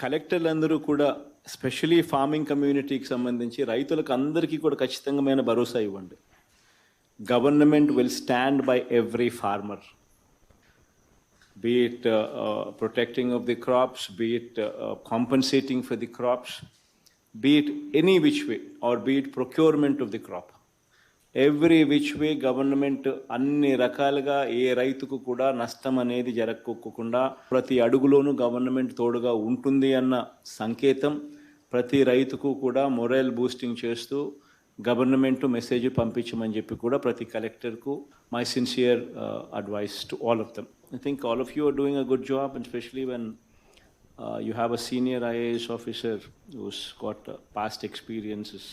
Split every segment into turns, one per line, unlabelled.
కలెక్టర్లందరూ కూడా especially farming కమ్యూనిటీకి సంబంధించి రైతులకు అందరికీ కూడా ఖచ్చితంగా భరోసా ఇవ్వండి government will stand by every farmer be it uh, uh, protecting of the crops, be it uh, uh, compensating for the crops, be it any which way, or be it procurement of the crop. Every which way government అన్ని రకాలుగా ఏ రైతుకు కూడా నష్టం అనేది జరగకోకుండా ప్రతి అడుగులోనూ government తోడుగా ఉంటుంది అన్న సంకేతం ప్రతి రైతుకు కూడా మొరైల్ బూస్టింగ్ చేస్తూ గవర్నమెంట్ మెసేజ్ పంపించమని చెప్పి కూడా ప్రతి కలెక్టర్కు my sincere advice to all of them I think all of you are doing a good job and specially when you have a senior IAS officer who's got past experiences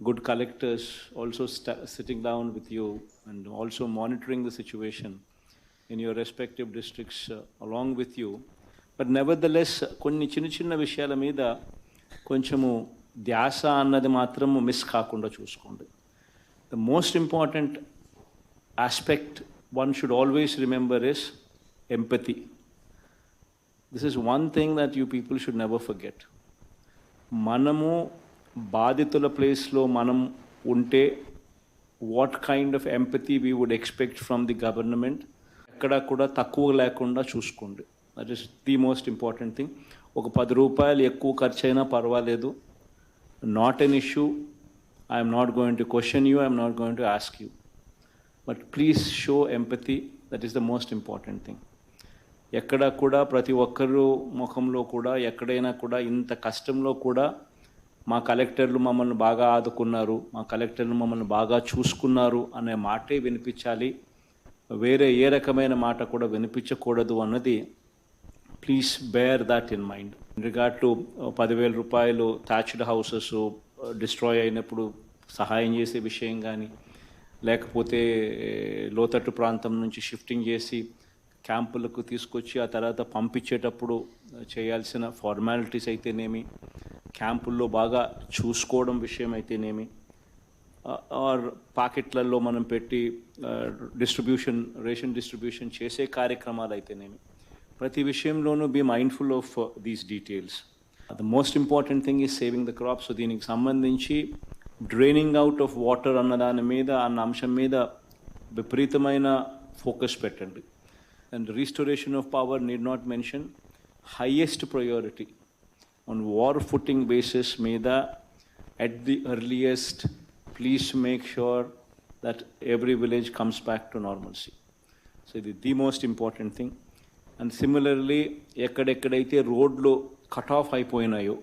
good collectors also sta- sitting down with you and also monitoring the situation in your respective districts uh, along with you. But nevertheless, కొన్ని చిన్న చిన్న విషయాల మీద కొంచెము ధ్యాస అన్నది మాత్రము miss కాకుండా చూసుకోండి the most important aspect one should always remember is empathy this is one thing that you people should never forget మనము బాధితుల ప్లేస్లో మనం ఉంటే what kind of empathy we would expect from the government ఎక్కడా కూడా తక్కువ లేకుండా చూసుకోండి. That is the most important thing ఒక పది రూపాయలు ఎక్కువ ఖర్చు అయినా పర్వాలేదు not an issue I'm not going to question you I'm not going to ask you but please show empathy that is the most important thing ఎక్కడ కూడా ప్రతి ఒక్కరు ముఖంలో కూడా ఎక్కడైనా కూడా ఇంత కష్టంలో కూడా మా కలెక్టర్లు మమ్మల్ని బాగా ఆదుకున్నారు మా కలెక్టర్లు మమ్మల్ని బాగా చూసుకున్నారు అనే మాటే వినిపించాలి. వేరే ఏ రకమైన మాట కూడా వినిపించకూడదు అన్నది please bear that in mind regard to పదివేల రూపాయలు థ్యాచ్డ్ హౌసెస్ డిస్ట్రాయ్ అయినప్పుడు సహాయం చేసే విషయం కానీ లేకపోతే లోతట్టు ప్రాంతం నుంచి షిఫ్టింగ్ చేసి క్యాంపులకు తీసుకొచ్చి ఆ తర్వాత పంపించేటప్పుడు చేయాల్సిన ఫార్మాలిటీస్ అయితేనేమి క్యాంపుల్లో బాగా చూసుకోవడం విషయం అయితేనేమి ఆర్ పాకెట్లలో మనం పెట్టి డిస్ట్రిబ్యూషన్ రేషన్ డిస్ట్రిబ్యూషన్ చేసే కార్యక్రమాలు అయితేనేమి ప్రతి విషయంలోనూ be mindful of these details. The most important thing is saving the crops దీనికి సంబంధించి డ్రైనింగ్ అవుట్ ఆఫ్ వాటర్ అన్న దాని మీద అన్న అంశం మీద విపరీతమైన ఫోకస్ పెట్టండి. And restoration of power need not mention. Highest priority. On war footing basis మీద at the earliest please make sure that every village comes back to normalcy. So ఇది the most important thing and similarly ఎక్కడెక్కడైతే రోడ్లు cut off అయిపోయినాయో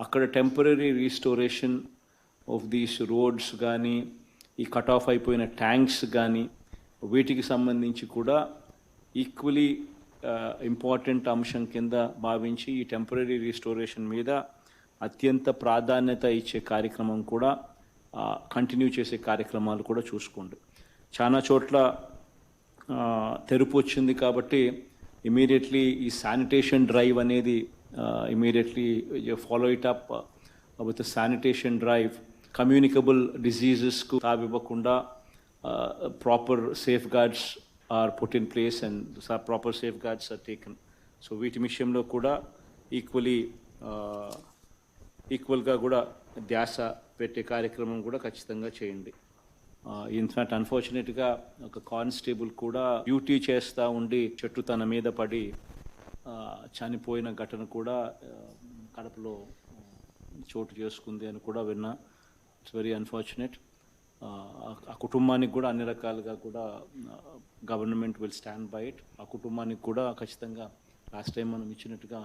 అక్కడ temporary restoration of these roads కానీ ఈ cut off అయిపోయిన tanks కానీ వీటికి సంబంధించి కూడా ఈక్వలీ ఇంపార్టెంట్ అంశం కింద భావించి ఈ టెంపరీ రీస్టోరేషన్ మీద అత్యంత ప్రాధాన్యత ఇచ్చే కార్యక్రమం కూడా కంటిన్యూ చేసే కార్యక్రమాలు కూడా చూసుకోండి. చాలా చోట్ల తెరుపు వచ్చింది కాబట్టి ఇమీడియట్లీ ఈ శానిటేషన్ డ్రైవ్ అనేది immediately follow it up with sanitation drive communicable డిజీజెస్కు తావివ్వకుండా proper safeguards are put in place and proper safeguards are taken so వీటి విషయంలో కూడా ఈక్వలీ ఈక్వల్గా కూడా ధ్యాస పెట్టే కార్యక్రమం కూడా ఖచ్చితంగా చేయండి. Uh, ఇన్ఫాక్ట్ అన్ఫార్చునేట్గా ఒక కానిస్టేబుల్ కూడా డ్యూటీ చేస్తూ ఉండి చెట్టు తన మీద పడి uh, చనిపోయిన ఘటన కూడా uh, కడపలో చోటు చేసుకుంది అని కూడా విన్నా. ఇట్స్ వెరీ అన్ఫార్చునేట్ ఆ కుటుంబానికి కూడా అన్ని రకాలుగా కూడా government will stand by it. ఆ కుటుంబానికి కూడా ఖచ్చితంగా లాస్ట్ టైం మనం ఇచ్చినట్టుగా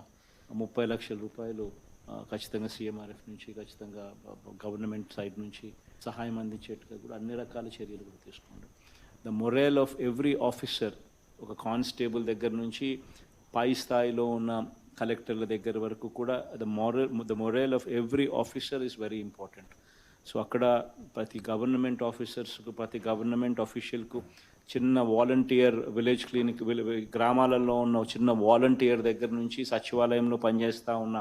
ముప్పై లక్షల రూపాయలు ఖచ్చితంగా సీఎంఆర్ఎఫ్ నుంచి ఖచ్చితంగా గవర్నమెంట్ సైడ్ నుంచి సహాయం అందించేట్టుగా కూడా అన్ని రకాల చర్యలు కూడా తీసుకోండి. The morale of every officer ఒక కానిస్టేబుల్ దగ్గర నుంచి పై స్థాయిలో ఉన్న కలెక్టర్ల దగ్గర వరకు కూడా the moral the morale of every officer is very important so అక్కడ ప్రతి గవర్నమెంట్ ఆఫీసర్స్కు ప్రతి గవర్నమెంట్ ఆఫీషియల్కు చిన్న వాలంటీర్ విలేజ్ క్లినిక్ గ్రామాలలో ఉన్న చిన్న వాలంటీర్ దగ్గర నుంచి సచివాలయంలో పనిచేస్తూ ఉన్న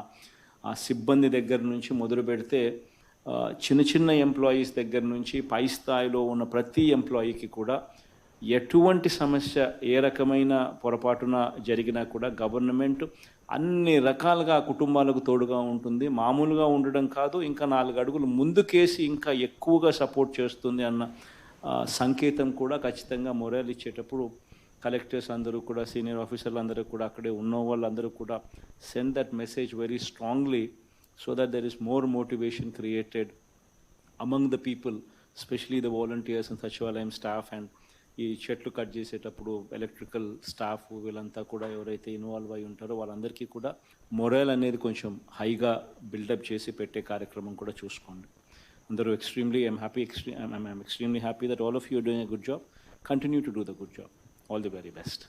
ఆ సిబ్బంది దగ్గర నుంచి మొదలు పెడితే చిన్న చిన్న ఎంప్లాయీస్ దగ్గర నుంచి పై స్థాయిలో ఉన్న ప్రతి ఎంప్లాయీకి కూడా ఎటువంటి సమస్య ఏ రకమైన పొరపాటున జరిగినా కూడా గవర్నమెంట్ అన్ని రకాలుగా కుటుంబాలకు తోడుగా ఉంటుంది. మామూలుగా ఉండడం కాదు ఇంకా నాలుగు అడుగులు ముందుకేసి ఇంకా ఎక్కువగా సపోర్ట్ చేస్తుంది అన్న సంకేతం కూడా ఖచ్చితంగా మొరాలు ఇచ్చేటప్పుడు కలెక్టర్స్ అందరూ కూడా సీనియర్ ఆఫీసర్లు అందరూ కూడా అక్కడే ఉన్న వాళ్ళందరూ కూడా send that message very strongly so that there is more motivation created among the people specially the volunteers and Sachivalayam staff and ఈ చెట్లు కట్ చేసేటప్పుడు ఎలక్ట్రికల్ స్టాఫ్ వీళ్ళంతా కూడా ఎవరైతే ఇన్వాల్వ్ అయి ఉంటారో వాళ్ళందరికీ కూడా మొరల్ అనేది కొంచెం హైగా బిల్డప్ చేసి పెట్టే కార్యక్రమం కూడా చూసుకోండి. అందరూ extremely I'm happy extreme I'm extremely happy that all of you doing a good job. Continue to do the good job. All the very best.